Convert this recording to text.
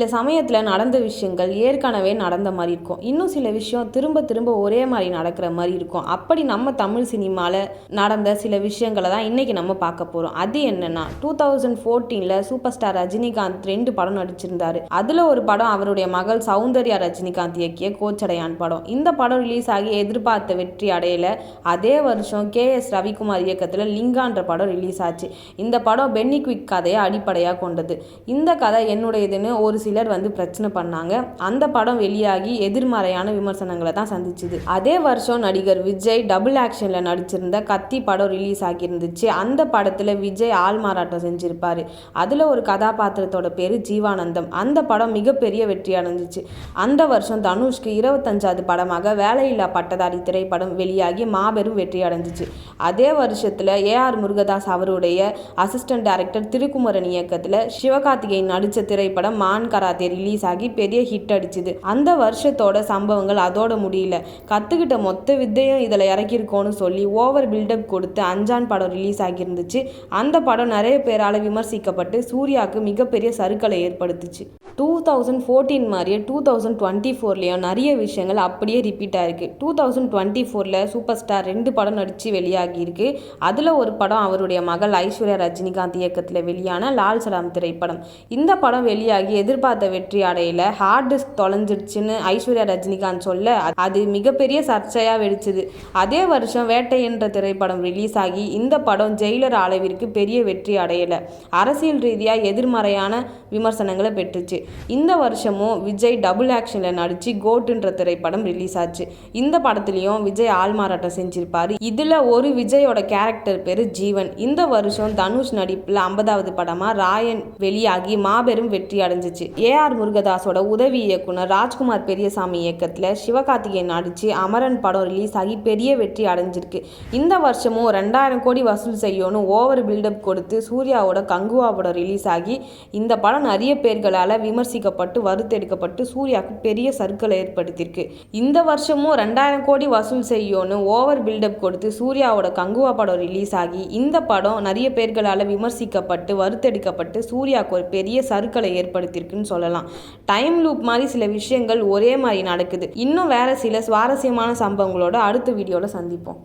சில சமயத்தில் நடந்த விஷயங்கள் ஏற்கனவே நடந்த மாதிரி இருக்கும். இன்னும் சில விஷயம் திரும்ப திரும்ப ஒரே மாதிரி நடக்கிற மாதிரி இருக்கும். அப்படி நம்ம தமிழ் சினிமாவில் நடந்த சில விஷயங்களை தான் இன்றைக்கி நம்ம பார்க்க போகிறோம் அது என்னென்னா டூ தௌசண்ட் ஃபோர்டீனில் சூப்பர் ஸ்டார் ரஜினிகாந்த் ரெண்டு படம் நடிச்சிருந்தார். அதில் ஒரு படம் அவருடைய மகள் சௌந்தர்யா ரஜினிகாந்த் இயக்கிய கோச்சடையான் படம். இந்த படம் ரிலீஸ் ஆகி எதிர்பார்த்த வெற்றி அடையல. அதே வருஷம் கே எஸ் ரவிக்குமார் இயக்கத்தில் லிங்கான்ற படம் ரிலீஸ் ஆச்சு. இந்த படம் பென்னி குவிக் கதையை அடிப்படையாக கொண்டது. இந்த கதை என்னுடையதுன்னு ஒரு சிலர் வந்து பிரச்சனை பண்ணாங்க. அந்த படம் வெளியாகி எதிர்மறையான விமர்சனங்களை தான் சந்திச்சுது. அதே வருஷம் நடிகர் விஜய் டபுள் ஆக்ஷனில் நடிச்சிருந்த கத்தி படம் ரிலீஸ் ஆகியிருந்துச்சு. அந்த படத்தில் விஜய் ஆள் மாறாட்டம் செஞ்சிருப்பாரு. அதில் ஒரு கதாபாத்திரத்தோட பேர் ஜீவானந்தம். அந்த படம் மிகப்பெரிய வெற்றி அடைஞ்சிச்சு. அந்த வருஷம் தனுஷ்க்கு இருபத்தஞ்சாவது படமாக வேலையில்லா பட்டதாரி திரைப்படம் வெளியாகி மாபெரும் வெற்றி அடைஞ்சிச்சு. அதே வருஷத்தில் ஏஆர் முருகதாஸ் அவருடைய அசிஸ்டன்ட் டைரக்டர் திருக்குமரன் இயக்கத்தில் சிவகார்த்திகேயன் நடித்த திரைப்படம் மான் கராத்தே ரிலீஸ் ஆகி பெரிய ஹிட் அடிச்சுது. அந்த வருஷத்தோட சம்பவங்கள் அதோட முடியல. கற்றுக்கிட்ட மொத்த வித்தையும் இதில் இறக்கியிருக்கோன்னு சொல்லி ஓவர் பில்டப் கொடுத்து அஞ்சான் படம் ரிலீஸ் ஆகியிருந்துச்சு. அந்த படம் நிறைய பேரால் விமர்சிக்கப்பட்டு சூர்யாவுக்கு மிகப்பெரிய சருக்களை ஏற்படுத்துச்சு. டூ தௌசண்ட் ஃபோர்டீன் மாதிரியே டூ தௌசண்ட் டுவெண்ட்டி ஃபோர்லேயும் நிறைய விஷயங்கள் அப்படியே ரிப்பீட் ஆகிருக்கு டூ தௌசண்ட் டுவெண்ட்டி ஃபோரில் சூப்பர் ஸ்டார் ரெண்டு படம் நடித்து வெளியாகியிருக்கு. அதில் ஒரு படம் அவருடைய மகள் ஐஸ்வர்யா ரஜினிகாந்த் இயக்கத்தில் வெளியான லால் சலாம் திரைப்படம். இந்த படம் வெளியாகி எதிர்பார்த்த வெற்றி அடையில. ஹார்ட் டிஸ்க் தொலைஞ்சிடுச்சுன்னு ஐஸ்வர்யா ரஜினிகாந்த் சொல்ல அது மிகப்பெரிய சர்ச்சையாக வெடிச்சது. அதே வருஷம் வேட்டை என்ற திரைப்படம் ரிலீஸ் ஆகி இந்த படம் ஜெயிலர் அளவிற்கு பெரிய வெற்றி அடையலை. அரசியல் ரீதியாக எதிர்மறையான விமர்சனங்களை பெற்றுச்சு. இந்த வருஷமும் விஜய் டபுள் ஆக்ஷனில் நடித்து கோட்டுன்ற திரைப்படம் ரிலீஸ் ஆச்சு. இந்த படத்துலையும் விஜய் ஆள்மாறாட்டம் செஞ்சிருப்பாரு. இதில் ஒரு விஜயோட கேரக்டர் பேர் ஜீவன். இந்த வருஷம் தனுஷ் நடிப்பில் ஐம்பதாவது படமாக ராயன் வெளியாகி மாபெரும் வெற்றி அடைஞ்சிச்சு. ஏஆர் முருகதாஸோட உதவி இயக்குனர் ராஜ்குமார் பெரியசாமி இயக்கத்தில் சிவகார்த்திகேயன் நடித்து அமரன் படம் ரிலீஸ் ஆகி பெரிய வெற்றி அடைஞ்சிருக்கு. இந்த வருஷமும் ரெண்டாயிரம் கோடி வசூல் செய்யணும் ஓவர் பில்டப் கொடுத்து சூர்யாவோட கங்குவா படம் ரிலீஸ் ஆகி இந்த படம் நிறைய பேர்களால் விமர்சிக்கப்பட்டு வறுத்தெடுக்கப்பட்டு சூர்யாவுக்கு பெரிய சர்க்கிளை ஏற்படுத்தியிருக்கு. இந்த வருஷமும் ரெண்டாயிரம் கோடி வசூல் செய்யணும் ஓவர் பில்டப் கொடுத்து சூர்யாவோட கங்குவா படம் ரிலீஸ் ஆகி இந்த படம் நிறைய பேர்களால் விமர்சிக்கப்பட்டு வறுத்தெடுக்கப்பட்டு சூர்யாவுக்கு ஒரு பெரிய சர்க்கிளை ஏற்படுத்தியிருக்குன்னு சொல்லலாம். டைம் லூப் மாதிரி சில விஷயங்கள் ஒரே மாதிரி நடக்குது. இன்னும் வேற சில சுவாரஸ்யமான சம்பவங்களோட அடுத்த வீடியோவில் சந்திப்போம்.